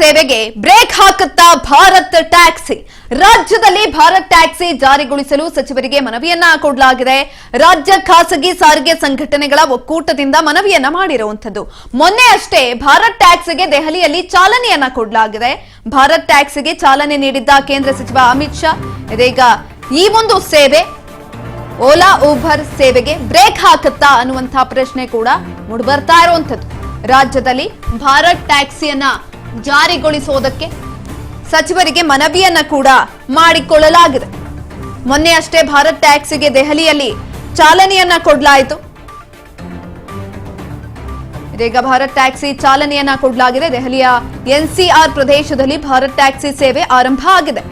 ಸೇವೆಗೆ ಬ್ರೇಕ್ ಹಾಕುತ್ತಾ ಭಾರತ್ ಟ್ಯಾಕ್ಸಿ. ರಾಜ್ಯದಲ್ಲಿ ಭಾರತ್ ಟ್ಯಾಕ್ಸಿ ಜಾರಿಗೊಳಿಸಲು ಸಚಿವರಿಗೆ ಮನವಿಯನ್ನ ಕೊಡಲಾಗಿದೆ. ರಾಜ್ಯ ಖಾಸಗಿ ಸಾರಿಗೆ ಸಂಘಟನೆಗಳ ಒಕ್ಕೂಟದಿಂದ ಮನವಿಯನ್ನ ಮಾಡಿರುವಂತದ್ದು ಮೊನ್ನೆ ಅಷ್ಟೇ ಭಾರತ್ ಟ್ಯಾಕ್ಸಿಗೆ ದೆಹಲಿಯಲ್ಲಿ ಚಾಲನೆಯನ್ನ ಕೊಡಲಾಗಿದೆ. ಭಾರತ್ ಟ್ಯಾಕ್ಸಿಗೆ ಚಾಲನೆ ನೀಡಿದ್ದ ಕೇಂದ್ರ ಸಚಿವ ಅಮಿತ್ ಶಾ. ಇದೀಗ ಈ ಒಂದು ಸೇವೆ, ಓಲಾ ಊಬರ್ ಸೇವೆಗೆ ಬ್ರೇಕ್ ಹಾಕುತ್ತಾ ಅನ್ನುವಂತಹ ಪ್ರಶ್ನೆ ಕೂಡ ಮೂಡಿಬರ್ತಾ ಇರುವಂತದ್ದು ರಾಜ್ಯದಲ್ಲಿ ಭಾರತ್ ಟ್ಯಾಕ್ಸಿಯನ್ನ ಜಾರಿಗೊಳಿಸುವುದಕ್ಕೆ ಸಚಿವರಿಗೆ ಮನವಿಯನ್ನ ಕೂಡ ಮಾಡಿಕೊಳ್ಳಲಾಗಿದೆ. ಮೊನ್ನೆ ಅಷ್ಟೇ ಭಾರತ್ ಟ್ಯಾಕ್ಸಿಗೆ ದೆಹಲಿಯಲ್ಲಿ ಚಾಲನೆಯನ್ನ ಕೊಡಲಾಯಿತು. ಇದೀಗ ಭಾರತ್ ಟ್ಯಾಕ್ಸಿ ಚಾಲನೆಯನ್ನ ಕೊಡಲಾಗಿದೆ. ದೆಹಲಿಯ ಎನ್ಸಿಆರ್ ಪ್ರದೇಶದಲ್ಲಿ ಭಾರತ್ ಟ್ಯಾಕ್ಸಿ ಸೇವೆ ಆರಂಭ ಆಗಿದೆ.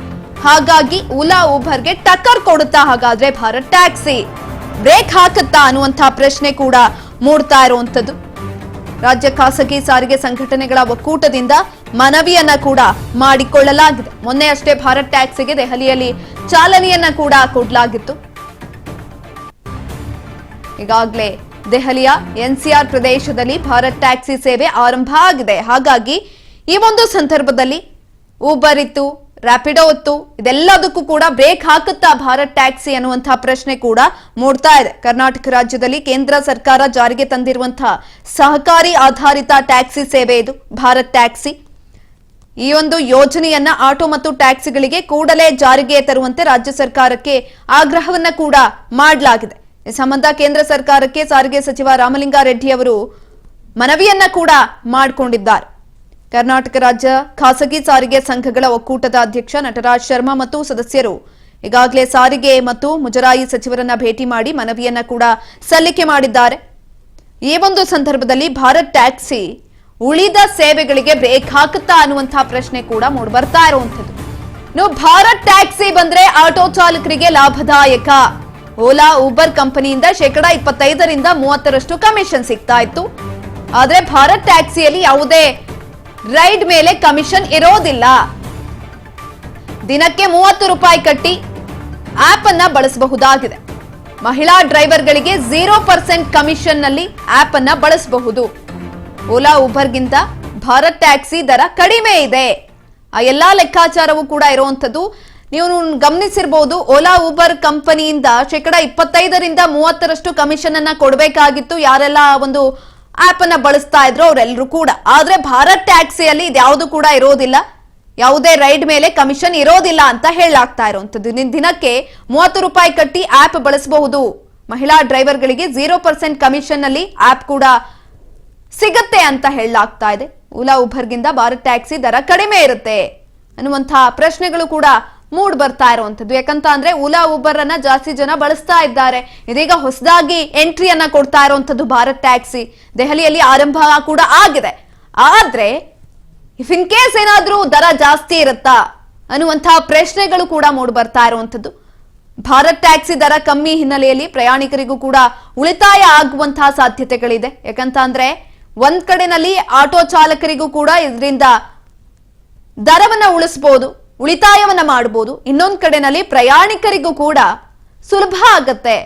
ಹಾಗಾಗಿ ಉಲಾ ಊಬರ್ಗೆ ಟಕ್ಕರ್ ಕೊಡುತ್ತಾ ಹಾಗಾದ್ರೆ ಭಾರತ್ ಟ್ಯಾಕ್ಸಿ ಬ್ರೇಕ್ ಹಾಕುತ್ತಾ ಅನ್ನುವಂತಹ ಪ್ರಶ್ನೆ ಕೂಡ ಮೂಡ್ತಾ ಇರುವಂತದ್ದು ರಾಜ್ಯ ಖಾಸಗಿ ಸಾರಿಗೆ ಸಂಘಟನೆಗಳ ಒಕ್ಕೂಟದಿಂದ ಮನವಿಯನ್ನ ಕೂಡ ಮಾಡಿಕೊಳ್ಳಲಾಗಿದೆ. ಮೊನ್ನೆ ಅಷ್ಟೇ ಭಾರತ್ ಟ್ಯಾಕ್ಸಿಗೆ ದೆಹಲಿಯಲ್ಲಿ ಚಾಲನೆಯನ್ನ ಕೂಡ ಕೊಡಲಾಗಿತ್ತು. ಈಗಾಗಲೇ ದೆಹಲಿಯ ಎನ್ಸಿಆರ್ ಪ್ರದೇಶದಲ್ಲಿ ಭಾರತ್ ಟ್ಯಾಕ್ಸಿ ಸೇವೆ ಆರಂಭ ಆಗಿದೆ. ಹಾಗಾಗಿ ಈ ಒಂದು ಸಂದರ್ಭದಲ್ಲಿ ಊಬರ್ ಇತ್ತು ರ್ಯಾಪಿಡೋ ಹೊತ್ತು ಇದೆಲ್ಲದಕ್ಕೂ ಕೂಡ ಬ್ರೇಕ್ ಹಾಕುತ್ತಾ ಭಾರತ್ ಟ್ಯಾಕ್ಸಿ ಅನ್ನುವಂತಹ ಪ್ರಶ್ನೆ ಕೂಡ ಮೂಡ್ತಾ ಇದೆ. ಕರ್ನಾಟಕ ರಾಜ್ಯದಲ್ಲಿ ಕೇಂದ್ರ ಸರ್ಕಾರ ಜಾರಿಗೆ ತಂದಿರುವಂತಹ ಸಹಕಾರಿ ಆಧಾರಿತ ಟ್ಯಾಕ್ಸಿ ಸೇವೆ ಇದು. ಭಾರತ್ ಟ್ಯಾಕ್ಸಿ ಈ ಒಂದು ಯೋಜನೆಯನ್ನ ಆಟೋ ಮತ್ತು ಟ್ಯಾಕ್ಸಿಗಳಿಗೆ ಕೂಡಲೇ ಜಾರಿಗೆ ತರುವಂತೆ ರಾಜ್ಯ ಸರ್ಕಾರಕ್ಕೆ ಆಗ್ರಹವನ್ನ ಕೂಡ ಮಾಡಲಾಗಿದೆ. ಈ ಸಂಬಂಧ ಕೇಂದ್ರ ಸರ್ಕಾರಕ್ಕೆ ಸಾರಿಗೆ ಸಚಿವ ರಾಮಲಿಂಗಾರೆಡ್ಡಿ ಅವರು ಮನವಿಯನ್ನ ಕೂಡ ಮಾಡಿಕೊಂಡಿದ್ದಾರೆ. ಕರ್ನಾಟಕ ರಾಜ್ಯ ಖಾಸಗಿ ಸಾರಿಗೆ ಸಂಘಗಳ ಒಕ್ಕೂಟದ ಅಧ್ಯಕ್ಷ ನಟರಾಜ್ ಶರ್ಮಾ ಮತ್ತು ಸದಸ್ಯರು ಈಗಾಗಲೇ ಸಾರಿಗೆ ಮತ್ತು ಮುಜರಾಯಿ ಸಚಿವರನ್ನ ಭೇಟಿ ಮಾಡಿ ಮನವಿಯನ್ನ ಕೂಡ ಸಲ್ಲಿಕೆ ಮಾಡಿದ್ದಾರೆ. ಈ ಒಂದು ಸಂದರ್ಭದಲ್ಲಿ ಭಾರತ್ ಟ್ಯಾಕ್ಸಿ ಉಳಿದ ಸೇವೆಗಳಿಗೆ ಬ್ರೇಕ್ ಹಾಕುತ್ತಾ ಅನ್ನುವಂತಹ ಪ್ರಶ್ನೆ ಕೂಡ ಮೂಡ್ಬರ್ತಾ ಇರುವಂತದ್ದು ನೋ ಭಾರತ್ ಟ್ಯಾಕ್ಸಿ ಬಂದ್ರೆ ಆಟೋ ಚಾಲಕರಿಗೆ ಲಾಭದಾಯಕ. ಓಲಾ ಊಬರ್ ಕಂಪನಿಯಿಂದ ಶೇಕಡಾ ಇಪ್ಪತ್ತೈದರಿಂದ ಮೂವತ್ತರಷ್ಟು ಕಮಿಷನ್ ಸಿಗ್ತಾ ಇತ್ತು. ಆದ್ರೆ ಭಾರತ್ ಟ್ಯಾಕ್ಸಿಯಲ್ಲಿ ಯಾವುದೇ ರೈಡ್ ಮೇಲೆ ಕಮಿಷನ್ ಇರೋದಿಲ್ಲ. ದಿನಕ್ಕೆ ಮೂವತ್ತು ರೂಪಾಯಿ ಕಟ್ಟಿ ಆಪ್ ಅನ್ನ ಬಳಸಬಹುದಾಗಿದೆ. ಮಹಿಳಾ ಡ್ರೈವರ್ಗಳಿಗೆ ಝೀರೋ ಪರ್ಸೆಂಟ್ ಕಮಿಷನ್ನಲ್ಲಿ ಆಪ್ ಅನ್ನ ಬಳಸಬಹುದು. ಓಲಾ ಉಬರ್ಗಿಂತ ಭಾರತ್ ಟ್ಯಾಕ್ಸಿ ದರ ಕಡಿಮೆ ಇದೆ. ಆ ಎಲ್ಲಾ ಲೆಕ್ಕಾಚಾರವೂ ಕೂಡ ಇರುವಂತದ್ದು ನೀವು ಗಮನಿಸಿರ್ಬೋದು, ಓಲಾ ಉಬರ್ ಕಂಪನಿಯಿಂದ ಶೇಕಡ ಇಪ್ಪತ್ತೈದರಿಂದ ಮೂವತ್ತರಷ್ಟು ಕಮಿಷನ್ ಅನ್ನ ಕೊಡಬೇಕಾಗಿತ್ತು. ಯಾರೆಲ್ಲ ಒಂದು ಆಪ್ ಅನ್ನ ಬಳಸ್ತಾ ಇದ್ರು ಅವರೆಲ್ಲರೂ ಕೂಡ. ಆದ್ರೆ ಭಾರತ್ ಟ್ಯಾಕ್ಸಿಯಲ್ಲಿ ಇದ್ಯಾವುದು ಕೂಡ ಇರೋದಿಲ್ಲ. ಯಾವುದೇ ರೈಡ್ ಮೇಲೆ ಕಮಿಷನ್ ಇರೋದಿಲ್ಲ ಅಂತ ಹೇಳಲಾಗ್ತಾ ಇರುವಂತದ್ದು ದಿನಕ್ಕೆ ಮೂವತ್ತು ರೂಪಾಯಿ ಕಟ್ಟಿ ಆಪ್ ಬಳಸಬಹುದು. ಮಹಿಳಾ ಡ್ರೈವರ್ಗಳಿಗೆ ಜೀರೋ ಪರ್ಸೆಂಟ್ ಕಮಿಷನ್ ಅಲ್ಲಿ ಆಪ್ ಕೂಡ ಸಿಗುತ್ತೆ ಅಂತ ಹೇಳಲಾಗ್ತಾ ಇದೆ. ಓಲಾ ಉಬರ್ಗಿಂತ ಭಾರತ್ ಟ್ಯಾಕ್ಸಿ ದರ ಕಡಿಮೆ ಇರುತ್ತೆ ಅನ್ನುವಂತಹ ಪ್ರಶ್ನೆಗಳು ಕೂಡ ಮೂಡ್ ಬರ್ತಾ ಇರುವಂತದ್ದು ಯಾಕಂತ ಅಂದ್ರೆ ಉಲಾ ಉಬರ್ ಅನ್ನ ಜಾಸ್ತಿ ಜನ ಬಳಸ್ತಾ ಇದ್ದಾರೆ. ಇದೀಗ ಹೊಸದಾಗಿ ಎಂಟ್ರಿಯನ್ನ ಕೊಡ್ತಾ ಇರುವಂತದ್ದು ಭಾರತ್ ಟ್ಯಾಕ್ಸಿ. ದೆಹಲಿಯಲ್ಲಿ ಆರಂಭ ಕೂಡ ಆಗಿದೆ. ಆದ್ರೆ ಇಫ್ ಇನ್ ಕೇಸ್ ಏನಾದ್ರೂ ದರ ಜಾಸ್ತಿ ಇರುತ್ತಾ ಅನ್ನುವಂತಹ ಪ್ರಶ್ನೆಗಳು ಕೂಡ ಮೂಡ್ ಬರ್ತಾ ಇರುವಂತದ್ದು ಭಾರತ್ ಟ್ಯಾಕ್ಸಿ ದರ ಕಮ್ಮಿ ಹಿನ್ನೆಲೆಯಲ್ಲಿ ಪ್ರಯಾಣಿಕರಿಗೂ ಕೂಡ ಉಳಿತಾಯ ಆಗುವಂತಹ ಸಾಧ್ಯತೆಗಳಿದೆ. ಯಾಕಂತ ಅಂದ್ರೆ, ಒಂದ್ ಕಡೆನಲ್ಲಿ ಆಟೋ ಚಾಲಕರಿಗೂ ಕೂಡ ಇದರಿಂದ ದರವನ್ನ ಉಳಿಸಬಹುದು ಉಳಿತಾಯವನ್ನ ಮಾಡಬಹುದು ಇನ್ನೊಂದು ಕಡೆನಲ್ಲಿ ಪ್ರಯಾಣಿಕರಿಗೂ ಕೂಡ ಸುಲಭ ಆಗತ್ತೆ.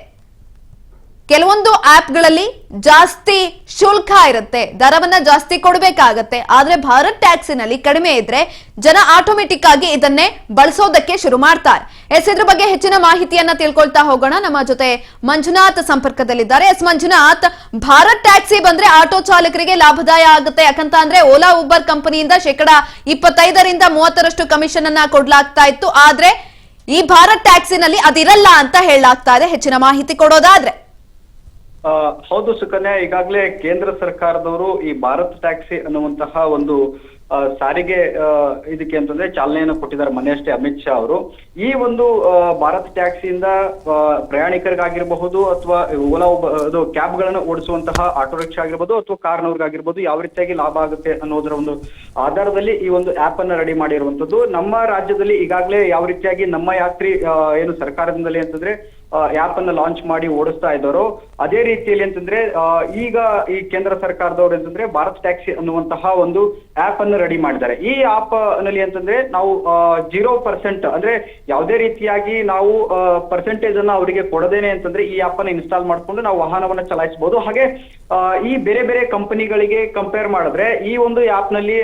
ಕೆಲವೊಂದು ಆಪ್ಗಳಲ್ಲಿ ಜಾಸ್ತಿ ಶುಲ್ಕ ಇರುತ್ತೆ. ದರವನ್ನ ಜಾಸ್ತಿ ಕೊಡಬೇಕಾಗತ್ತೆ. ಆದ್ರೆ ಭಾರತ್ ಟ್ಯಾಕ್ಸಿನಲ್ಲಿ ಕಡಿಮೆ ಇದ್ರೆ ಜನ ಆಟೋಮೆಟಿಕ್ ಆಗಿ ಇದನ್ನೇ ಬಳಸೋದಕ್ಕೆ ಶುರು ಮಾಡ್ತಾರೆ. ಎಸ್, ಇದ್ರ ಬಗ್ಗೆ ಹೆಚ್ಚಿನ ಮಾಹಿತಿಯನ್ನ ತಿಳ್ಕೊಳ್ತಾ ಹೋಗೋಣ. ನಮ್ಮ ಜೊತೆ ಮಂಜುನಾಥ್ ಸಂಪರ್ಕದಲ್ಲಿದ್ದಾರೆ. ಎಸ್, ಮಂಜುನಾಥ್, ಭಾರತ್ ಟ್ಯಾಕ್ಸಿ ಬಂದ್ರೆ ಆಟೋ ಚಾಲಕರಿಗೆ ಲಾಭದಾಯ ಆಗುತ್ತೆ. ಯಾಕಂತ ಅಂದ್ರೆ ಓಲಾ, ಉಬರ್ ಕಂಪನಿಯಿಂದ ಶೇಕಡಾ ಇಪ್ಪತ್ತೈದರಿಂದ ಮೂವತ್ತರಷ್ಟು ಕಮಿಷನ್ ಅನ್ನ ಕೊಡ್ಲಾಗ್ತಾ ಇತ್ತು. ಆದ್ರೆ ಈ ಭಾರತ್ ಟ್ಯಾಕ್ಸಿನಲ್ಲಿ ಅದಿರಲ್ಲ ಅಂತ ಹೇಳಲಾಗ್ತಾ ಇದೆ. ಹೆಚ್ಚಿನ ಮಾಹಿತಿ ಕೊಡೋದಾದ್ರೆ. ಹೌದು ಸುಕನ್ಯಾ ಈಗಾಗಲೇ ಕೇಂದ್ರ ಸರ್ಕಾರದವರು ಈ ಭಾರತ್ ಟ್ಯಾಕ್ಸಿ ಅನ್ನುವಂತಹ ಒಂದು ಸಾರಿಗೆ ಇದಕ್ಕೆ ಅಂತಂದ್ರೆ ಚಾಲನೆಯನ್ನು ಕೊಟ್ಟಿದ್ದಾರೆ ಮೊನ್ನೆಯಷ್ಟೇ ಅಮಿತ್ ಶಾ ಅವರು. ಈ ಒಂದು ಭಾರತ್ ಟ್ಯಾಕ್ಸಿಯಿಂದ ಪ್ರಯಾಣಿಕರಿಗಾಗಿರಬಹುದು ಅಥವಾ ಓಲಾ ಅದು ಕ್ಯಾಬ್ಗಳನ್ನು ಓಡಿಸುವಂತಹ ಆಟೋ ರಿಕ್ಷಾ ಆಗಿರ್ಬೋದು ಅಥವಾ ಕಾರ್ನವ್ರಿಗಾಗಿರ್ಬೋದು ಯಾವ ರೀತಿಯಾಗಿ ಲಾಭ ಆಗುತ್ತೆ ಅನ್ನೋದರ ಒಂದು ಆಧಾರದಲ್ಲಿ ಈ ಒಂದು ಆಪ್ ಅನ್ನ ರೆಡಿ ಮಾಡಿರುವಂತದ್ದು ನಮ್ಮ ರಾಜ್ಯದಲ್ಲಿ ಈಗಾಗಲೇ ಯಾವ ರೀತಿಯಾಗಿ ನಮ್ಮ ಯಾತ್ರಿ ಏನು ಸರ್ಕಾರದಿಂದಲೇ ಅಂತಂದ್ರೆ ಆಪ್ ಅನ್ನ ಲಾಂಚ್ ಮಾಡಿ ಓಡಿಸ್ತಾ ಇದ್ದಾರೋ, ಅದೇ ರೀತಿಯಲ್ಲಿ ಅಂತಂದ್ರೆ ಈಗ ಈ ಕೇಂದ್ರ ಸರ್ಕಾರದವರು ಅಂತಂದ್ರೆ ಭಾರತ್ ಟ್ಯಾಕ್ಸಿ ಅನ್ನುವಂತಹ ಒಂದು ಆಪ್ ಅನ್ನು ರೆಡಿ ಮಾಡಿದ್ದಾರೆ ಈ ಆಪ್ನಲ್ಲಿ ಅಂತಂದ್ರೆ ನಾವು ಜೀರೋ ಪರ್ಸೆಂಟ್ ಅಂದ್ರೆ ಯಾವುದೇ ರೀತಿಯಾಗಿ ನಾವು ಪರ್ಸೆಂಟೇಜ್ ಅನ್ನ ಅವರಿಗೆ ಕೊಡದೇನೆ ಅಂತಂದ್ರೆ ಈ ಆಪ್ ಅನ್ನ ಇನ್ಸ್ಟಾಲ್ ಮಾಡ್ಕೊಂಡು ನಾವು ವಾಹನವನ್ನ ಚಲಾಯಿಸಬಹುದು. ಹಾಗೆ ಈ ಬೇರೆ ಬೇರೆ ಕಂಪನಿಗಳಿಗೆ ಕಂಪೇರ್ ಮಾಡಿದ್ರೆ ಈ ಒಂದು ಆಪ್ನಲ್ಲಿ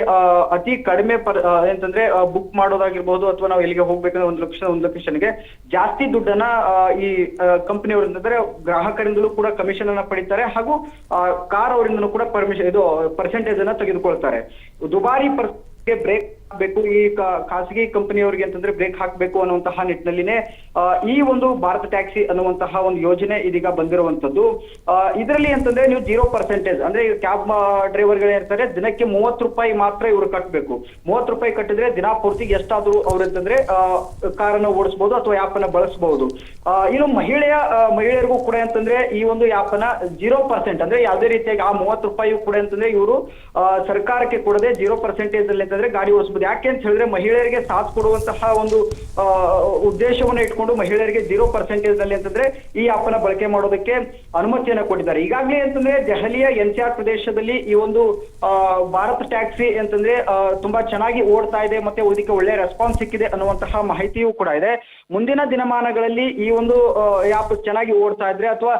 ಅತಿ ಕಡಿಮೆ ಪರ್ ಅಂತಂದ್ರೆ ಬುಕ್ ಮಾಡೋದಾಗಿರ್ಬಹುದು ಅಥವಾ ನಾವು ಎಲ್ಲಿಗೆ ಹೋಗ್ಬೇಕಂದ್ರೆ ಒಂದು ಲೊಕೇಶನ್ ಒಂದು ಲೊಕೇಶನ್ಗೆ ಜಾಸ್ತಿ ದುಡ್ಡನ್ನ ಈ ಕಂಪನಿಯವರು ಅಂತಂದ್ರೆ ಗ್ರಾಹಕರಿಂದಲೂ ಕೂಡ ಕಮಿಷನ್ ಅನ್ನ ಪಡಿತಾರೆ ಹಾಗೂ ಕಾರ್ ಅವರಿಂದನೂ ಕೂಡ ಪರ್ಮಿಷನ್ ಇದು ಪರ್ಸೆಂಟೇಜ್ ಅನ್ನ ತೆಗೆದುಕೊಳ್ತಾರೆ. ದುಬಾರಿ ಪರ್ ಬ್ರೇಕ್ ಹಾಕ್ಬೇಕು, ಈ ಖಾಸಗಿ ಕಂಪನಿಯವರಿಗೆ ಅಂತಂದ್ರೆ ಬ್ರೇಕ್ ಹಾಕ್ಬೇಕು ಅನ್ನುವಂತಹ ನಿಟ್ಟಿನಲ್ಲಿನೇ ಈ ಒಂದು ಭಾರತ ಟ್ಯಾಕ್ಸಿ ಅನ್ನುವಂತಹ ಒಂದು ಯೋಜನೆ ಇದೀಗ ಬಂದಿರುವಂತದ್ದು ಇದರಲ್ಲಿ ಅಂತಂದ್ರೆ ನೀವು ಜೀರೋ ಪರ್ಸೆಂಟೇಜ್ ಅಂದ್ರೆ ಕ್ಯಾಬ್ ಡ್ರೈವರ್ಗಳೇ ಇರ್ತಾರೆ, ದಿನಕ್ಕೆ ಮೂವತ್ತು ರೂಪಾಯಿ ಮಾತ್ರ ಇವರು ಕಟ್ಟಬೇಕು ಮೂವತ್ತು ರೂಪಾಯಿ ಕಟ್ಟಿದ್ರೆ ದಿನ ಪೂರ್ತಿ ಎಷ್ಟಾದ್ರೂ ಅವ್ರು ಅಂತಂದ್ರೆ ಕಾರನ್ನ ಓಡಿಸಬಹುದು ಅಥವಾ ಆಪ್ ಅನ್ನ ಬಳಸಬಹುದು ಇನ್ನು ಮಹಿಳೆಯ ಮಹಿಳೆಯರಿಗೂ ಕೂಡ ಅಂತಂದ್ರೆ ಈ ಒಂದು ಆಪ್ ಅನ್ನ ಜೀರೋ ಪರ್ಸೆಂಟ್ ಅಂದ್ರೆ ಯಾವುದೇ ರೀತಿಯಾಗಿ ಆ ಮೂವತ್ತು ರೂಪಾಯಿ ಕೂಡ ಅಂತಂದ್ರೆ ಇವರು ಸರ್ಕಾರಕ್ಕೆ ಕೊಡದೆ ಜೀರೋ ಪರ್ಸೆಂಟೇಜ್ ಅಲ್ಲಿ ಅಂತಂದ್ರೆ ಗಾಡಿ ಓಡಿಸಬಹುದು ಯಾಕೆ ಅಂತ ಹೇಳಿದ್ರೆ ಮಹಿಳೆಯರಿಗೆ ಸಾಥ್ ಕೊಡುವಂತಹ ಒಂದು ಉದ್ದೇಶವನ್ನು ಇಟ್ಕೊಂಡು ಮಹಿಳೆಯರಿಗೆ ಜೀರೋ ಪರ್ಸೆಂಟೇಜ್ನಲ್ಲಿ ಅಂತಂದ್ರೆ ಈ ಆಪ್ ಅನ್ನ ಬಳಕೆ ಮಾಡೋದಕ್ಕೆ ಅನುಮತಿಯನ್ನ ಕೊಟ್ಟಿದ್ದಾರೆ. ಈಗಾಗಲೇ ಅಂತಂದ್ರೆ ದೆಹಲಿಯ ಎನ್ ಸಿ ಆರ್ ಪ್ರದೇಶದಲ್ಲಿ ಈ ಒಂದು ಭಾರತ್ ಟ್ಯಾಕ್ಸಿ ಅಂತಂದ್ರೆ ತುಂಬಾ ಚೆನ್ನಾಗಿ ಓಡ್ತಾ ಇದೆ ಮತ್ತೆ ಇದಕ್ಕೆ ಒಳ್ಳೆ ರೆಸ್ಪಾನ್ಸ್ ಸಿಕ್ಕಿದೆ ಅನ್ನುವಂತಹ ಮಾಹಿತಿಯೂ ಕೂಡ ಇದೆ. ಮುಂದಿನ ದಿನಮಾನಗಳಲ್ಲಿ ಈ ಒಂದು ಆಪ್ ಚೆನ್ನಾಗಿ ಓಡ್ತಾ ಇದ್ರೆ ಅಥವಾ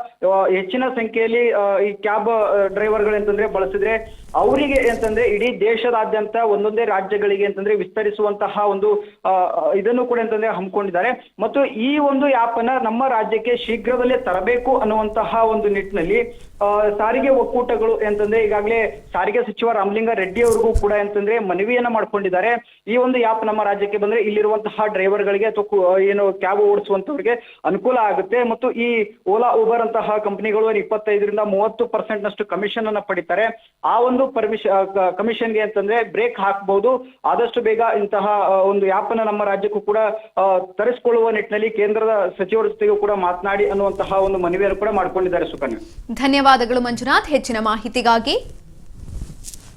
ಹೆಚ್ಚಿನ ಸಂಖ್ಯೆಯಲ್ಲಿ ಈ ಕ್ಯಾಬ್ ಡ್ರೈವರ್ಗಳು ಅಂತಂದ್ರೆ ಬಳಸಿದ್ರೆ ಅವರಿಗೆ ಅಂತಂದ್ರೆ ಇಡೀ ದೇಶದಾದ್ಯಂತ ಒಂದೊಂದೇ ರಾಜ್ಯಗಳಿಗೆ ಅಂತಂದ್ರೆ ವಿಸ್ತರಿಸುವಂತಹ ಒಂದು ಇದನ್ನು ಕೂಡ ಅಂತಂದ್ರೆ ಹಮ್ಮಿಕೊಂಡಿದ್ದಾರೆ. ಮತ್ತು ಈ ಒಂದು ಆಪ್ ಅನ್ನ ನಮ್ಮ ರಾಜ್ಯಕ್ಕೆ ಶೀಘ್ರದಲ್ಲೇ ತರಬೇಕು ಅನ್ನುವಂತಹ ಒಂದು ನಿಟ್ಟಿನಲ್ಲಿ ಸಾರಿಗೆ ಒಕ್ಕೂಟಗಳು ಅಂತಂದ್ರೆ ಈಗಾಗಲೇ ಸಾರಿಗೆ ಸಚಿವ ರಾಮಲಿಂಗ ರೆಡ್ಡಿ ಅವರಿಗೂ ಕೂಡ ಅಂತಂದ್ರೆ ಮನವಿಯನ್ನ ಮಾಡ್ಕೊಂಡಿದ್ದಾರೆ. ಈ ಒಂದು ಆಪ್ ನಮ್ಮ ರಾಜ್ಯಕ್ಕೆ ಬಂದ್ರೆ ಇಲ್ಲಿರುವಂತಹ ಡ್ರೈವರ್ಗಳಿಗೆ ಅಥವಾ ಏನು ಕ್ಯಾಬ್ ಓಡಿಸುವಂತವ್ರಿಗೆ ಅನುಕೂಲ ಆಗುತ್ತೆ. ಮತ್ತು ಈ ಓಲಾ ಊಬರ್ ಅಂತಹ ಕಂಪನಿಗಳು ಇಪ್ಪತ್ತೈದರಿಂದ ಮೂವತ್ತು ಪರ್ಸೆಂಟ್ ನಷ್ಟು ಕಮಿಷನ್ ಅನ್ನ ಪಡಿತಾರೆ. ಆ ಒಂದು ಪರ್ಮಿಷನ್ ಕಮಿಷನ್ಗೆ ಅಂತಂದ್ರೆ ಬ್ರೇಕ್ ಹಾಕಬಹುದು ಆದಷ್ಟು ಬೇಗ ಇಂತಹ ಒಂದು ಆಪ್ ಅನ್ನ ನಮ್ಮ ರಾಜ್ಯಕ್ಕೂ ಕೂಡ ತರಿಸಿಕೊಳ್ಳುವ ನಿಟ್ಟಿನಲ್ಲಿ ಕೇಂದ್ರದ ಸಚಿವರ ಜೊತೆಗೂ ಕೂಡ ಮಾತನಾಡಿ ಅನ್ನುವಂತಹ ಒಂದು ಮನವಿಯನ್ನು ಕೂಡ ಮಾಡ್ಕೊಂಡಿದ್ದಾರೆ ಸುಕನ್ಯಾ. ಧನ್ಯವಾದಗಳು ಮಂಜುನಾಥ್. ಹೆಚ್ಚಿನ ಮಾಹಿತಿಗಾಗಿ